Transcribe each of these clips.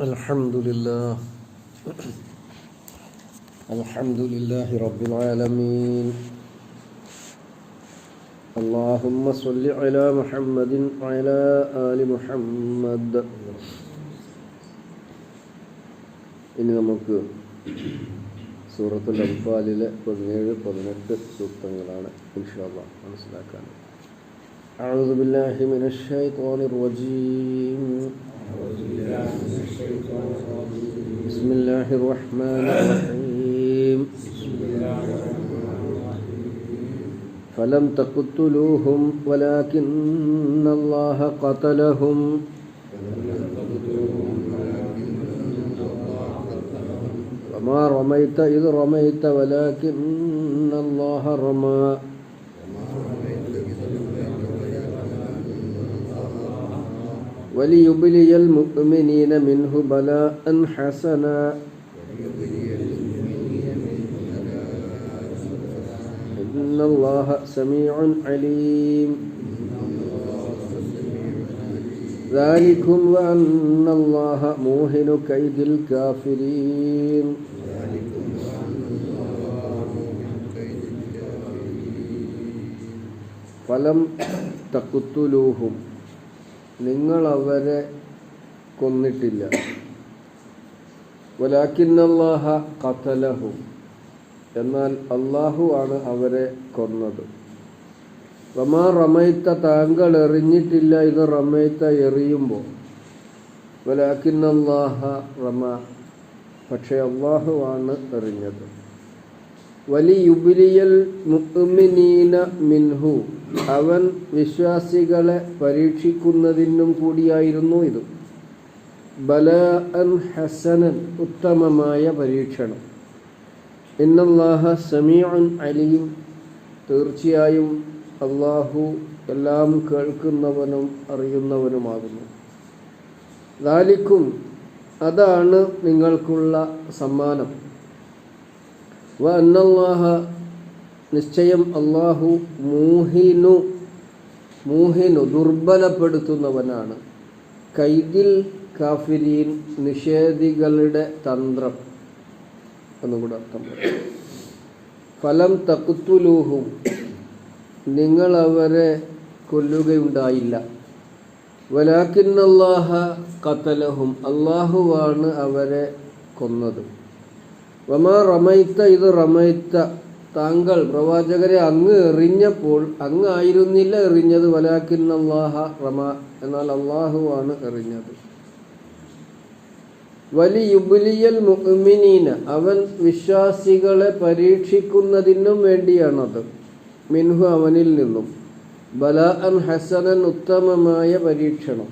الحمد لله الحمد لله رب العالمين اللهم صل على محمد وعلى آل محمد ഇനി നമുക്ക് സൂറത്തുൽ അംഫാലിലെ പതിനേഴ് പതിനെട്ട് സൂക്തങ്ങളാണ് ഇൻഷാല്ല മനസ്സിലാക്കാൻ أعوذ بالله من الشيطان الرجيم الله الرحمن الرحيم. فلم تقتلوهم ولكن الله قتلهم. وما رميت إذ رميت ولكن الله رمى. وليبلي المؤمنين منه بلاء حسنا. إن الله سميع عليم ذلكم وأن الله موهن كيد الكافرين ഫലം തക്കുത്തുലൂഹും നിങ്ങൾ അവരെ കൊന്നിട്ടില്ല വലാക്കിന്നല്ലാഹ കത്തലഹും എന്നാൽ അള്ളാഹു ആണ് അവരെ കൊന്നത്. റമാ റമൈത്ത താങ്കൾ എറിഞ്ഞിട്ടില്ല ഇത് റമൈത്ത എറിയുമ്പോൾ വലാക്കിന്നല്ലാഹ റമ പക്ഷെ അള്ളാഹു ആണ് എറിഞ്ഞത്. വലിയുബിലിയൽ മുഅ്മിനീന മിൻഹു അവൻ വിശ്വാസികളെ പരീക്ഷിക്കുന്നതിനും കൂടിയായിരുന്നു ഇത്. ബല അൻ ഹസനൻ ഉത്തമമായ പരീക്ഷണം. ഇന്നല്ലാഹ സമീഉൻ അലീം. തീർച്ചയായും അള്ളാഹു എല്ലാം കേൾക്കുന്നവനും അറിയുന്നവനുമാകുന്നു. ദാലിക്കും അതാണ് നിങ്ങൾക്കുള്ള സമ്മാനം. വ അന്നല്ലാഹ നിശ്ചയം അള്ളാഹു മൂഹിനു മൂഹിനു ദുർബലപ്പെടുത്തുന്നവനാണ്. കൈദിൽ കാഫിരീൻ നിഷേധികളുടെ തന്ത്രം. എന്നുകൂടെ അർത്ഥം പറയും. ഫലം തക്കുത്തുലൂഹും നിങ്ങൾ അവരെ കൊല്ലുകയുണ്ടായില്ല. വലാക്കിന്നല്ലാഹ കത്തലഹും അള്ളാഹുവാണ് അവരെ കൊന്നത്. വമാ റമൈത്ത ഇത് റമൈത്ത. താങ്കൾ പ്രവാചകരെ അങ്ങ് എറിഞ്ഞപ്പോൾ അങ്ങ് ആയിരുന്നില്ല എറിഞ്ഞത്. വലാക്കിന്നല്ലാഹ റമ. എന്നാൽ അള്ളാഹുവാണ് എറിഞ്ഞത്. വലിയുബുലിയൽ മുഅ്മിനീന അവൻ വിശ്വാസികളെ പരീക്ഷിക്കുന്നതിനും വേണ്ടിയാണത്. മിൻഹു അവനിൽ നിന്നും. ബല അൻ ഹസനൻ ഉത്തമമായ പരീക്ഷണം.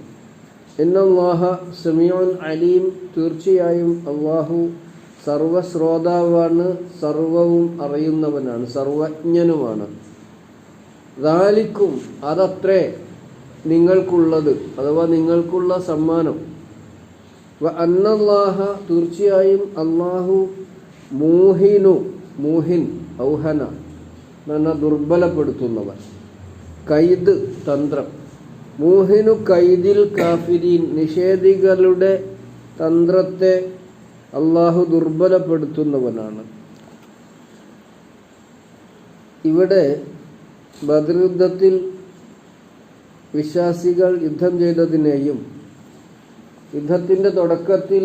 ഇന്നല്ലാഹ സമിയോൻ അലീം. തീർച്ചയായും അള്ളാഹു സർവശ്രോതാവാണ് സർവവും അറിയുന്നവനാണ് സർവജ്ഞനുമാണ്. ദാലിക്കും അതത്രേ നിങ്ങൾക്കുള്ളത് അഥവാ നിങ്ങൾക്കുള്ള സമ്മാനം. അന്നല്ലാഹ തീർച്ചയായും അള്ളാഹു മൂഹിനു മൂഹിൻ ഔഹന എന്ന ദുർബലപ്പെടുത്തുന്നവൻ. കൈദ് തന്ത്രം. മൂഹിനു കൈദിൽ കാഫിരീൻ നിഷേധികളുടെ തന്ത്രത്തെ അള്ളാഹു ദുർബലപ്പെടുത്തുന്നവനാണ്. ഇവിടെ ബദർയുദ്ധത്തിൽ വിശ്വാസികൾ യുദ്ധം ചെയ്തതിനെയും യുദ്ധത്തിന്റെ തുടക്കത്തിൽ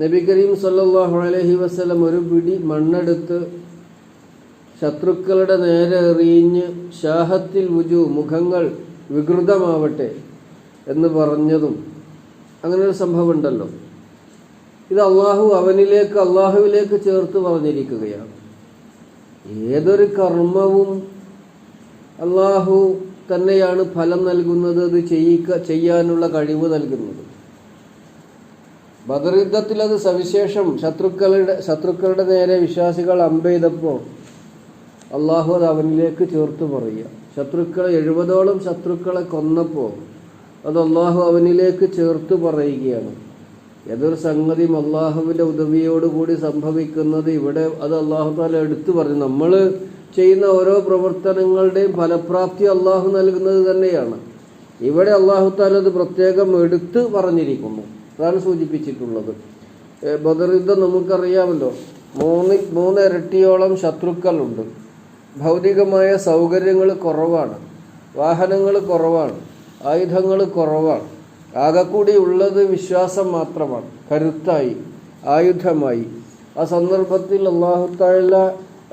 നബി കരീം സല്ലാഹു അലഹി വസ്ലം ഒരു പിടി മണ്ണെടുത്ത് ശത്രുക്കളുടെ നേരെ എറിഞ്ഞ് ശാഹത്തിൽ വുജു മുഖങ്ങൾ വികൃതമാവട്ടെ എന്ന് പറഞ്ഞതും അങ്ങനെ ഒരു സംഭവം ഉണ്ടല്ലോ ഇത് അള്ളാഹു അവനിലേക്ക് അള്ളാഹുവിലേക്ക് ചേർത്ത് പറഞ്ഞിരിക്കുകയാണ്. ഏതൊരു കർമ്മവും അള്ളാഹു തന്നെയാണ് ഫലം നൽകുന്നത് അത് ചെയ്യിക്ക ചെയ്യാനുള്ള കഴിവ് നൽകുന്നത്. ബദർയുദ്ധത്തിൽ അത് സവിശേഷം ശത്രുക്കളുടെ ശത്രുക്കളുടെ നേരെ വിശ്വാസികൾ അമ്പെയ്തപ്പോൾ അള്ളാഹു അത് അവനിലേക്ക് ചേർത്ത് പറയുക. ശത്രുക്കളെ എഴുപതോളം ശത്രുക്കളെ കൊന്നപ്പോൾ അത് അള്ളാഹു അവനിലേക്ക് ചേർത്ത് പറയുകയാണ്. ഏതൊരു സംഗതിയും അള്ളാഹുവിന്റെ ഉദവിയോടുകൂടി സംഭവിക്കുന്നത് ഇവിടെ അത് അള്ളാഹു താല എടുത്തു പറഞ്ഞു. നമ്മൾ ചെയ്യുന്ന ഓരോ പ്രവർത്തനങ്ങളുടെയും ഫലപ്രാപ്തി അള്ളാഹു നൽകുന്നത് തന്നെയാണ്. ഇവിടെ അള്ളാഹു താല അത് പ്രത്യേകം എടുത്ത് പറഞ്ഞിരിക്കുന്നു. അതാണ് സൂചിപ്പിച്ചിട്ടുള്ളത്. ബദർ യുദ്ധം നമുക്കറിയാമല്ലോ. മൂന്ന് മൂന്ന് ഇരട്ടിയോളം ശത്രുക്കളുണ്ട്. ഭൗതികമായ സൗകര്യങ്ങൾ കുറവാണ്. വാഹനങ്ങൾ കുറവാണ്. ആയുധങ്ങൾ കുറവാണ്. ആകെക്കൂടി ഉള്ളത് വിശ്വാസം മാത്രമാണ്. കരുത്തായി ആയുധമായി. ആ സന്ദർഭത്തിൽ അള്ളാഹുത്തായുള്ള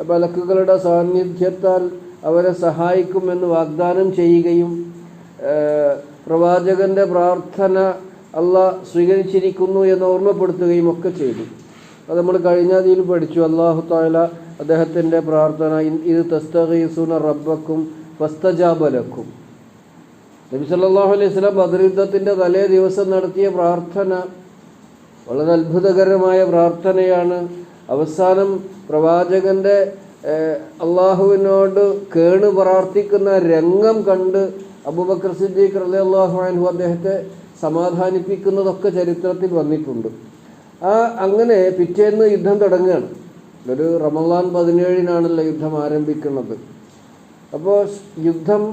മലക്കുകളുടെ സാന്നിധ്യത്താൽ അവരെ സഹായിക്കുമെന്ന് വാഗ്ദാനം ചെയ്യുകയും പ്രവാചകന്റെ പ്രാർത്ഥന അള്ളാഹ് സ്വീകരിച്ചിരിക്കുന്നു എന്ന് ഓർമ്മപ്പെടുത്തുകയും ഒക്കെ ചെയ്തു. അത് നമ്മൾ കഴിഞ്ഞ അതിൽ പഠിച്ചു. അള്ളാഹു താല അദ്ദേഹത്തിന്റെ പ്രാർത്ഥന ഇത് തസ്തീസുന റബ്ബക്കും ഫസ്തജാബലക്കും നബി സല്ലാഹു അലൈഹി സ്വലാം ബദർ യുദ്ധത്തിന്റെ തലേ ദിവസം നടത്തിയ പ്രാർത്ഥന വളരെ അത്ഭുതകരമായ പ്രാർത്ഥനയാണ്. അവസാനം പ്രവാചകന്റെ അള്ളാഹുവിനോട് കേണ് പ്രാർത്ഥിക്കുന്ന രംഗം കണ്ട് അബൂബക്കർ സിദ്ദീഖ് റലി അള്ളാഹു അദ്ദേഹത്തെ സമാധാനിപ്പിക്കുന്നതൊക്കെ ചരിത്രത്തിൽ വന്നിട്ടുണ്ട്. ആ അങ്ങനെ പിറ്റേന്ന് യുദ്ധം തുടങ്ങുകയാണ്. ഒരു റമദാൻ പതിനേഴിനാണല്ലോ യുദ്ധം ആരംഭിക്കുന്നത്. അപ്പോൾ യുദ്ധം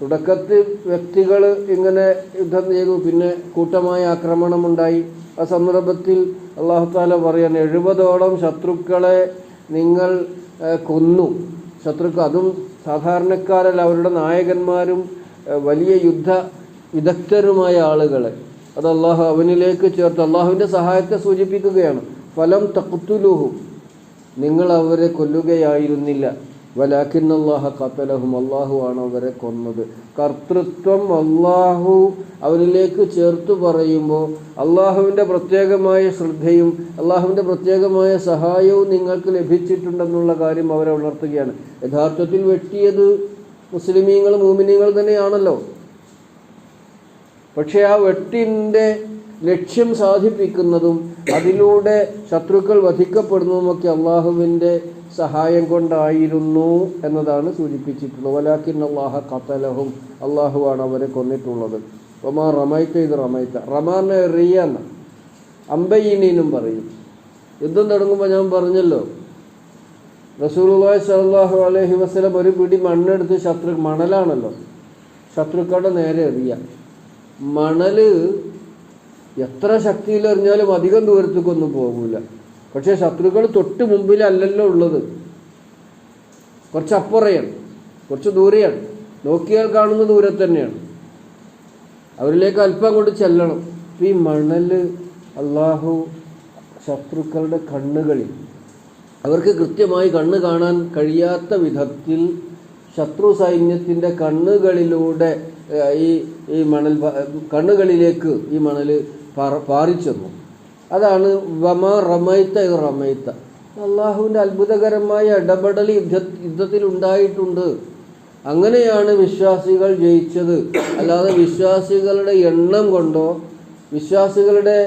തുടക്കത്തിൽ വ്യക്തികൾ ഇങ്ങനെ യുദ്ധം ചെയ്തു പിന്നെ കൂട്ടമായ ആക്രമണമുണ്ടായി. ആ സന്ദർഭത്തിൽ അള്ളാഹുത്താല പറയാൻ എഴുപതോളം ശത്രുക്കളെ നിങ്ങൾ കൊന്നു. ശത്രുക്കൾ അതും സാധാരണക്കാരല്ല അവരുടെ നായകന്മാരും വലിയ യുദ്ധ വിദഗ്ധരുമായ ആളുകളെ. അത് അള്ളാഹു അവനിലേക്ക് ചേർത്ത് അള്ളാഹുവിന്റെ സഹായത്തെ സൂചിപ്പിക്കുകയാണ്. ഫലം തക്കുത്തുലുഹു നിങ്ങൾ അവരെ കൊല്ലുകയായിരുന്നില്ല. വലാക്കിൻ അള്ളാഹ കത്തലഹും അള്ളാഹു ആണ് അവരെ കൊന്നത്. കർത്തൃത്വം അള്ളാഹു അവരിലേക്ക് ചേർത്ത് പറയുമ്പോൾ അള്ളാഹുവിന്റെ പ്രത്യേകമായ ശ്രദ്ധയും അള്ളാഹുവിന്റെ പ്രത്യേകമായ സഹായവും നിങ്ങൾക്ക് ലഭിച്ചിട്ടുണ്ടെന്നുള്ള കാര്യം അവരെ ഉണർത്തുകയാണ്. യഥാർത്ഥത്തിൽ വെട്ടിയത് മുസ്ലിമീങ്ങൾ മൂമിനീങ്ങൾ തന്നെയാണല്ലോ. പക്ഷേ ആ വെട്ടിന്റെ ലക്ഷ്യം സാധിപ്പിക്കുന്നതും അതിലൂടെ ശത്രുക്കൾ വധിക്കപ്പെടുന്നതുമൊക്കെ അള്ളാഹുവിന്റെ സഹായം കൊണ്ടായിരുന്നു എന്നതാണ് സൂചിപ്പിച്ചിട്ടുള്ളത്. വലാക്കിൻ അള്ളാഹ കത്തലഹും അള്ളാഹുവാണ് അവരെ കൊന്നിട്ടുള്ളത്. ഒമാ റമൈത്ത ഇത് റമൈത്ത റമാനെ റിയ അമ്പയിനും പറയും. യുദ്ധം തുടങ്ങുമ്പോൾ ഞാൻ പറഞ്ഞല്ലോ റസൂലുള്ളാഹി സ്വല്ലല്ലാഹു അലൈഹി വസല്ലം ഒരു പിടി മണ്ണെടുത്ത് ശത്രു മണലാണല്ലോ. ശത്രുക്കളുടെ നേരെ എറിയാം മണൽ എത്ര ശക്തിയിൽ എറിഞ്ഞാലും അധികം ദൂരത്തേക്കൊന്നും പോകില്ല പക്ഷേ ശത്രുക്കൾ തൊട്ട് മുമ്പിലല്ലല്ലോ ഉള്ളത്. കുറച്ചപ്പുറയാണ് കുറച്ച് ദൂരെയാണ്. നോക്കിയാൽ കാണുന്ന ദൂരെ തന്നെയാണ്. അവരിലേക്ക് അല്പം കൊണ്ട് ചെല്ലണം. അപ്പം ഈ മണൽ അള്ളാഹു ശത്രുക്കളുടെ കണ്ണുകളിൽ അവർക്ക് കൃത്യമായി കണ്ണ് കാണാൻ കഴിയാത്ത വിധത്തിൽ ശത്രു സൈന്യത്തിന്റെ കണ്ണുകളിലൂടെ ഈ ഈ മണൽ കണ്ണുകളിലേക്ക് ഈ മണൽ പാറിച്ചെന്നു. അതാണ് വമ റമൈത്ത റമൈത്ത അള്ളാഹുവിന്റെ അത്ഭുതകരമായ ഇടപെടൽ യുദ്ധ യുദ്ധത്തിൽ ഉണ്ടായിട്ടുണ്ട് അങ്ങനെയാണ് വിശ്വാസികൾ ജയിച്ചത്. അല്ലാതെ വിശ്വാസികളുടെ എണ്ണം കൊണ്ടോ വിശ്വാസികളുടെ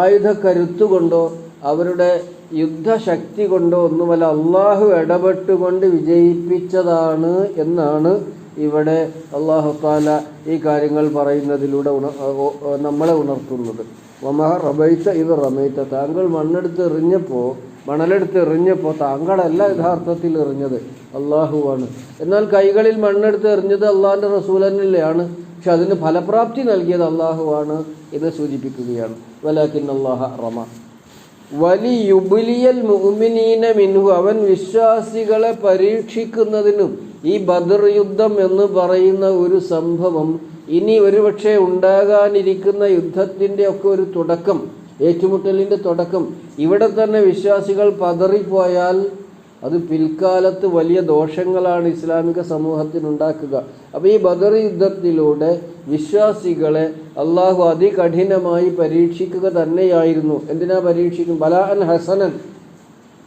ആയുധ കരുത്തു കൊണ്ടോ അവരുടെ യുദ്ധശക്തി കൊണ്ടോ ഒന്നുമല്ല അള്ളാഹു ഇടപെട്ടുകൊണ്ട് വിജയിപ്പിച്ചതാണ് എന്നാണ് ഇവിടെ അള്ളാഹു താല ഈ കാര്യങ്ങൾ പറയുന്നതിലൂടെ ഉണ നമ്മളെ ഉണർത്തുന്നത്. വമഹ റബൈത്ത ഇത് റമൈത്ത താങ്കൾ മണ്ണെടുത്ത് എറിഞ്ഞപ്പോൾ മണലെടുത്ത് എറിഞ്ഞപ്പോൾ താങ്കളല്ല യഥാർത്ഥത്തിൽ എറിഞ്ഞത്. അള്ളാഹുവാണ് എന്നാൽ കൈകളിൽ മണ്ണെടുത്ത് എറിഞ്ഞത് അള്ളാഹിന്റെ റസൂലനിലെയാണ് പക്ഷെ അതിന് ഫലപ്രാപ്തി നൽകിയത് അള്ളാഹുവാണ് എന്ന് സൂചിപ്പിക്കുകയാണ്. വലാക്കിൻ അള്ളാഹ റമ വലിയുബുലിയൽ മുഅ്മിനീന മിൻഹു. അവൻ വിശ്വാസികളെ പരീക്ഷിക്കുന്നതിനും ഈ ബദർ യുദ്ധം എന്ന് പറയുന്ന ഒരു സംഭവം ഇനി ഒരുപക്ഷെ ഉണ്ടാകാനിരിക്കുന്ന യുദ്ധത്തിന്റെ ഒക്കെ ഒരു തുടക്കം ഏറ്റുമുട്ടലിന്റെ തുടക്കം. ഇവിടെ തന്നെ വിശ്വാസികൾ പതറിപ്പോയാൽ അത് പിൽക്കാലത്ത് വലിയ ദോഷങ്ങളാണ് ഇസ്ലാമിക സമൂഹത്തിനുണ്ടാക്കുക അപ്പോൾ ഈ ബദർ യുദ്ധത്തിലൂടെ വിശ്വാസികളെ അള്ളാഹു അതികഠിനമായി പരീക്ഷിക്കുക തന്നെയായിരുന്നു. എന്തിനാ പരീക്ഷിക്കും? ബലാൻ ഹസനൻ.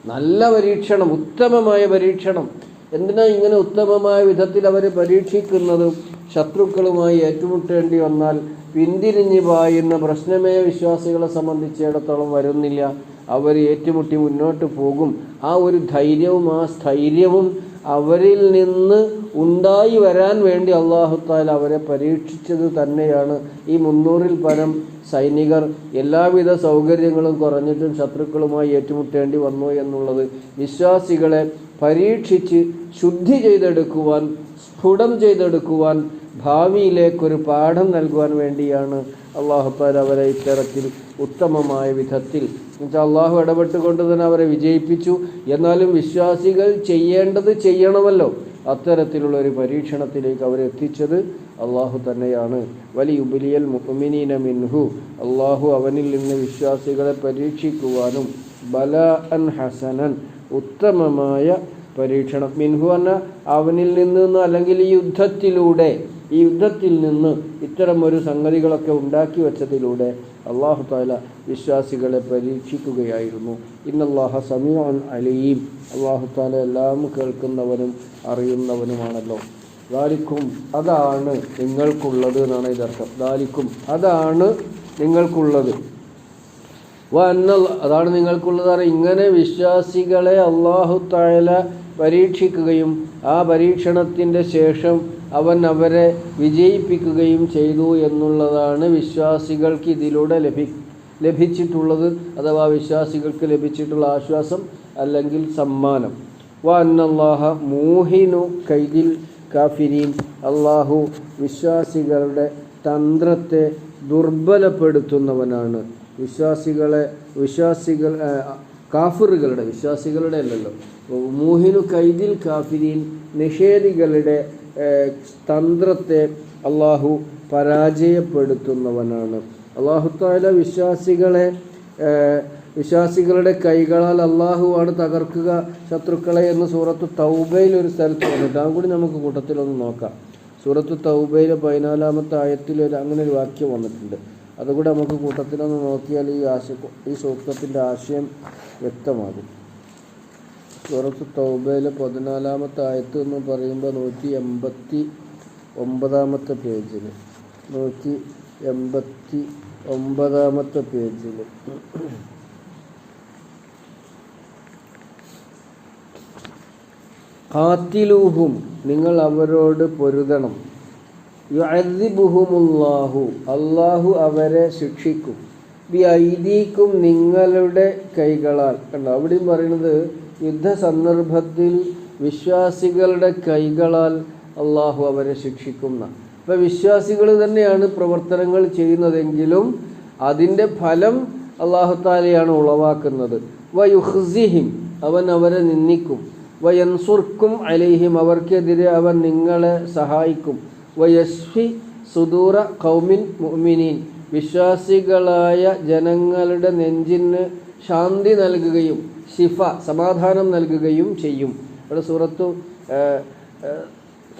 നല്ല പരീക്ഷണം ഉത്തമമായ പരീക്ഷണം. എന്തിനാ ഇങ്ങനെ ഉത്തമമായ വിധത്തിൽ അവർ പരീക്ഷിക്കുന്നതും? ശത്രുക്കളുമായി ഏറ്റുമുട്ടേണ്ടി വന്നാൽ പിന്തിരിഞ്ഞു പായുന്ന പ്രശ്നമേ വിശ്വാസികളെ സംബന്ധിച്ചിടത്തോളം വരുന്നില്ല. അവർ ഏറ്റുമുട്ടി മുന്നോട്ട് പോകും. ആ ഒരു ധൈര്യവും ആ സ്ഥൈര്യവും അവരിൽ നിന്ന് ഉണ്ടായി വരാൻ വേണ്ടി അള്ളാഹുത്താൽ അവരെ പരീക്ഷിച്ചത് തന്നെയാണ്. ഈ മുന്നൂറിൽ പരം സൈനികർ എല്ലാവിധ സൗകര്യങ്ങളും കുറഞ്ഞിട്ടും ശത്രുക്കളുമായി ഏറ്റുമുട്ടേണ്ടി വന്നു എന്നുള്ളത് വിശ്വാസികളെ പരീക്ഷിച്ച് ശുദ്ധി ചെയ്തെടുക്കുവാൻ സ്ഫുടം ചെയ്തെടുക്കുവാൻ ഭാവിയിലേക്കൊരു പാഠം നൽകുവാൻ വേണ്ടിയാണ് അള്ളാഹുത്താൽ അവരെ ഇത്തരത്തിൽ ഉത്തമമായ വിധത്തിൽ അള്ളാഹു ഇടപെട്ടുകൊണ്ട് തന്നെ അവരെ വിജയിപ്പിച്ചു. എന്നാലും വിശ്വാസികൾ ചെയ്യേണ്ടത് ചെയ്യണമല്ലോ. അത്തരത്തിലുള്ള ഒരു പരീക്ഷണത്തിലേക്ക് അവരെത്തിച്ചത് അള്ളാഹു തന്നെയാണ്. വലിയ ഉബിലിയൽ മുഅ്മിനീന മിൻഹു. അള്ളാഹു അവനിൽ നിന്ന് വിശ്വാസികളെ പരീക്ഷിക്കുവാനും ബല അൻ ഹസനൻ ഉത്തമമായ പരീക്ഷണം. മിൻഹു എന്ന അവനിൽ നിന്ന് അല്ലെങ്കിൽ യുദ്ധത്തിലൂടെ ഈ യുദ്ധത്തിൽ നിന്ന് ഇത്തരം ഒരു സംഗതികളൊക്കെ ഉണ്ടാക്കി വച്ചതിലൂടെ അള്ളാഹു താല വിശ്വാസികളെ പരീക്ഷിക്കുകയായിരുന്നു. ഇന്നല്ലാഹ സമീഅൻ അലീം. അള്ളാഹു താല എല്ലാം കേൾക്കുന്നവനും അറിയുന്നവനുമാണല്ലോ. ദാലിക്കും അതാണ് നിങ്ങൾക്കുള്ളത് എന്നാണ് ഇതർത്ഥം ദാലിക്കും അതാണ് നിങ്ങൾക്കുള്ളത്. അതാണ് നിങ്ങൾക്കുള്ളത് ഇങ്ങനെ വിശ്വാസികളെ അള്ളാഹു താല പരീക്ഷിക്കുകയും ആ പരീക്ഷണത്തിന്റെ ശേഷം അവൻ അവരെ വിജയിപ്പിക്കുകയും ചെയ്തു എന്നുള്ളതാണ് വിശ്വാസികൾക്ക് ഇതിലൂടെ ലഭി ലഭിച്ചിട്ടുള്ളത്. അഥവാ വിശ്വാസികൾക്ക് ലഭിച്ചിട്ടുള്ള ആശ്വാസം അല്ലെങ്കിൽ സമ്മാനം. വ അന്നല്ലാഹ മൂഹിനു കൈദിൽ കാഫിരീൻ. അള്ളാഹു വിശ്വാസികളുടെ തന്ത്രത്തെ ദുർബലപ്പെടുത്തുന്നവനാണ്. വിശ്വാസികളെ വിശ്വാസികൾ കാഫറുകളുടെ വിശ്വാസികളുടെ അല്ലല്ലോ. മൂഹിനു കൈദിൽ കാഫിരീൻ നിഷേധികളുടെ തന്ത്രത്തെ അള്ളാഹു പരാജയപ്പെടുത്തുന്നവനാണ്. അള്ളാഹുത്താല വിശ്വാസികളെ വിശ്വാസികളുടെ കൈകളാൽ അള്ളാഹുവാണ് തകർക്കുക ശത്രുക്കളെ എന്ന് സൂറത്ത് തൗബയിൽ ഒരു സ്ഥലത്ത് വന്നിട്ട് അതും കൂടി നമുക്ക് കൂട്ടത്തിലൊന്ന് നോക്കാം. സൂറത്ത് തൗബയിലെ പതിനാലാമത്തെ ആയത്തിൽ ഒരു അങ്ങനെ ഒരു വാക്യം വന്നിട്ടുണ്ട്. അതുകൂടെ നമുക്ക് കൂട്ടത്തിലൊന്ന് നോക്കിയാൽ ഈ ആശ ഈ സൂക്തത്തിന്റെ ആശയം വ്യക്തമാകും. സൂറത്ത് തൗബയിലെ പതിനാലാമത്തെ ആയത്ത് എന്ന് പറയുമ്പോൾ നൂറ്റി എൺപത്തി ഒമ്പതാമത്തെ പേജിൽ നൂറ്റി എൺപത്തി ഒമ്പതാമത്തെ പേജിൽ കാത്തിലൂഹും നിങ്ങൾ അവരോട് പൊരുതണം. യുഅദ്ദിബുഹുമുല്ലാഹു അള്ളാഹു അവരെ ശിക്ഷിക്കും. ബി ഐദീക്കും നിങ്ങളുടെ കൈകളാൽ. കണ്ടോ? അവിടെയും പറയുന്നത് യുദ്ധ സന്ദർഭത്തിൽ വിശ്വാസികളുടെ കൈകളാൽ അള്ളാഹു അവരെ ശിക്ഷിക്കുന്ന. ഇപ്പം വിശ്വാസികൾ തന്നെയാണ് പ്രവർത്തനങ്ങൾ ചെയ്യുന്നതെങ്കിലും അതിന്റെ ഫലം അള്ളാഹുത്താലയാണ് ഉളവാക്കുന്നത്. വയുഹ്സിഹിം അവൻ അവരെ നിന്ദിക്കും. വയൻസുർക്കും അലൈഹിം അവർക്കെതിരെ അവൻ നിങ്ങളെ സഹായിക്കും. വയസ്ഫി സുദൂറ കൗമിൻ മുഅ്മിനീൻ വിശ്വാസികളായ ജനങ്ങളുടെ നെഞ്ചിന് ശാന്തി നൽകുകയും ശിഫ സമാധാനം നൽകുകയും ചെയ്യും. ഇവിടെ സൂറത്തു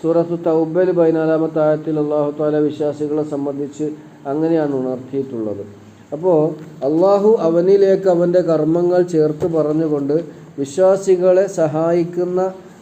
സൂറത്തു തൗബൽ പതിനാലാമത്തെ ആയത്തിൽ അള്ളാഹു താല വിശ്വാസികളെ സംബന്ധിച്ച് അങ്ങനെയാണ് ഉണർത്തിയിട്ടുള്ളത്. അപ്പോൾ അള്ളാഹു അവനിലേക്ക് അവന്റെ കർമ്മങ്ങൾ ചേർത്ത് പറഞ്ഞുകൊണ്ട് വിശ്വാസികളെ സഹായിക്കുന്ന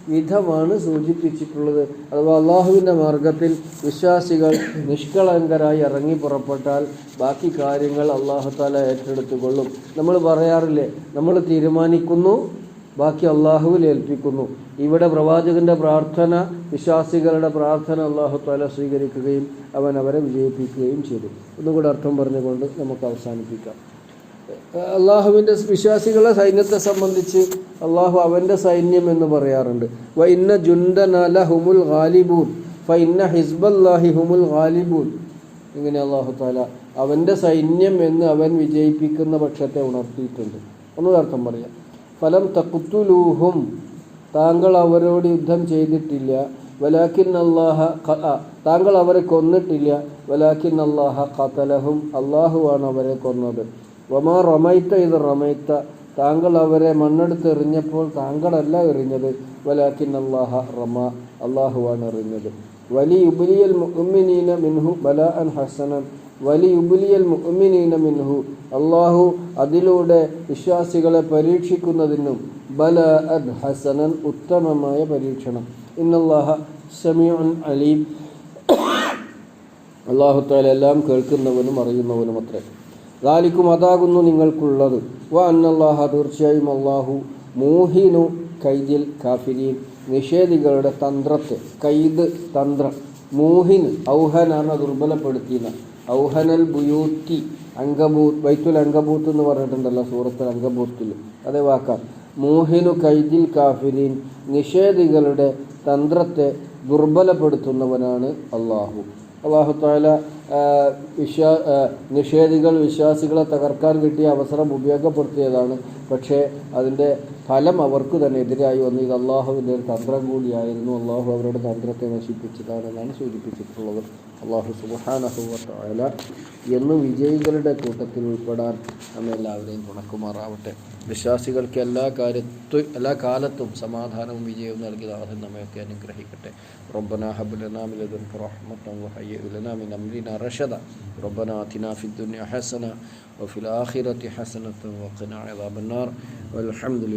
വിധമാണ് സൂചിപ്പിച്ചിട്ടുള്ളത്. അഥവാ അള്ളാഹുവിന്റെ മാർഗത്തിൽ വിശ്വാസികൾ നിഷ്കളങ്കരായി ഇറങ്ങി പുറപ്പെട്ടാൽ ബാക്കി കാര്യങ്ങൾ അള്ളാഹു താല ഏറ്റെടുത്തുകൊള്ളും. നമ്മൾ പറയാറില്ലേ നമ്മൾ തീരുമാനിക്കുന്നു ബാക്കി അള്ളാഹുവിൽ ഏൽപ്പിക്കുന്നു. ഇവിടെ പ്രവാചകന്റെ പ്രാർത്ഥന വിശ്വാസികളുടെ പ്രാർത്ഥന അള്ളാഹു താല സ്വീകരിക്കുകയും അവൻ അവരെ വിജയിപ്പിക്കുകയും ചെയ്തു. ഒന്നുകൂടെ അർത്ഥം പറഞ്ഞുകൊണ്ട് നമുക്ക് അവസാനിപ്പിക്കാം. അള്ളാഹുവിന്റെ വിശ്വാസികളെ സൈന്യത്തെ സംബന്ധിച്ച് അള്ളാഹു അവന്റെ സൈന്യം എന്ന് പറയാറുണ്ട്. വ ഇന്ന ജുണ്ടനല ഹുമുൽ ഗാലിബൂൻ ഫ ഇന്ന ഹിസ്ബല്ലാഹി ഹുമുൽ ഗാലിബൂൻ. ഇങ്ങനെ അള്ളാഹു താല അവന്റെ സൈന്യം എന്ന് അവൻ വിജയിപ്പിക്കുന്ന പക്ഷത്തെ ഉണർത്തിയിട്ടുണ്ട്. ഒന്നുകൂടെ അർത്ഥം പറയാം. ഫലം തക്കുത്തുലൂഹും താങ്കൾ അവരോട് യുദ്ധം ചെയ്തിട്ടില്ല. വലാക്കിൻ അള്ളാഹ താങ്കൾ അവരെ കൊന്നിട്ടില്ല. വലാക്കിൻ അള്ളാഹ ഖതലഹും അള്ളാഹുവാണ് അവരെ കൊന്നത്. വമാ റമൈത്ത ഇത് റമൈത്ത. താങ്കൾ അവരെ മണ്ണെടുത്ത് എറിഞ്ഞപ്പോൾ താങ്കളല്ല എറിഞ്ഞത്. വലാക്കിൻ അള്ളാഹ റമ. അള്ളാഹുവാണ് എറിഞ്ഞത്. വലി ഉബുലിയൽ മുഅ്മിനീന മിൻഹു ബലാഅൻ ഹസനൻ. വലി ഉബുലിയൽ മുഅ്മിനീന മിൻഹു. അള്ളാഹു അതിലൂടെ വിശ്വാസികളെ പരീക്ഷിക്കുന്നതിനും ബല അൻ ഹസനൻ ഉത്തമമായ പരീക്ഷണം. ഇന്നല്ലാഹ സമീഉൻ അലീം. അള്ളാഹു താല എല്ലാം കേൾക്കുന്നവനും അറിയുന്നവനും അത്രേ ദാലിക്കും അതാകുന്നു നിങ്ങൾക്കുള്ളത്. വ അന്നല്ലാഹ തീർച്ചയായും അള്ളാഹു മൂഹിനു കൈദിൽ കാഫിരീൻ. നിഷേധികളുടെ തന്ത്രത്തെ കൈദ് തന്ത്രം മോഹിൻ ഔഹനാണ് ദുർബലപ്പെടുത്തിയത്. ഔഹനൽ ബുയൂത്തി അങ്കബൂത്ത് വൈത്തുൽ അങ്കബൂത്ത് എന്ന് പറഞ്ഞിട്ടുണ്ടല്ലോ സൂറത്ത് അങ്കബൂത്തിൽ അതേ വാക്കാം. മൂഹിനു കൈദിൽ കാഫിരീൻ. നിഷേധികളുടെ തന്ത്രത്തെ ദുർബലപ്പെടുത്തുന്നവനാണ് അള്ളാഹു അള്ളാഹു താല വിശ്വാ നിഷേധികൾ വിശ്വാസികളെ തകർക്കാൻ കിട്ടിയ അവസരം ഉപയോഗപ്പെടുത്തിയതാണ്. പക്ഷേ അതിന്റെ ഫലം അവർക്ക് തന്നെ എതിരായി വന്നു. ഇത് അള്ളാഹുവിന്റെ ഒരു തന്ത്രം കൂടിയായിരുന്നു. അള്ളാഹു അവരുടെ തന്ത്രത്തെ നശിപ്പിച്ചതാണെന്നാണ് സൂചിപ്പിച്ചിട്ടുള്ളത്. അള്ളാഹു സുബാനഹുല എന്നും വിജയികളുടെ കൂട്ടത്തിൽ ഉൾപ്പെടാൻ നമ്മെല്ലാവരെയും ഉണക്കുമാറാവട്ടെ വിശ്വാസികൾക്ക് എല്ലാ കാര്യത്തും എല്ലാ കാലത്തും സമാധാനവും വിജയവും നൽകി നാഥൻ നമ്മയൊക്കെ അനുഗ്രഹിക്കട്ടെ. റബ്ബന ഹബുലന മിലദുൻ വഹയ്യ ഉലന മിൻ അംരിന റഷദ. റബ്ബന ഹസന. وفي الآخرة حسنة وقنا عذاب النار والحمد لله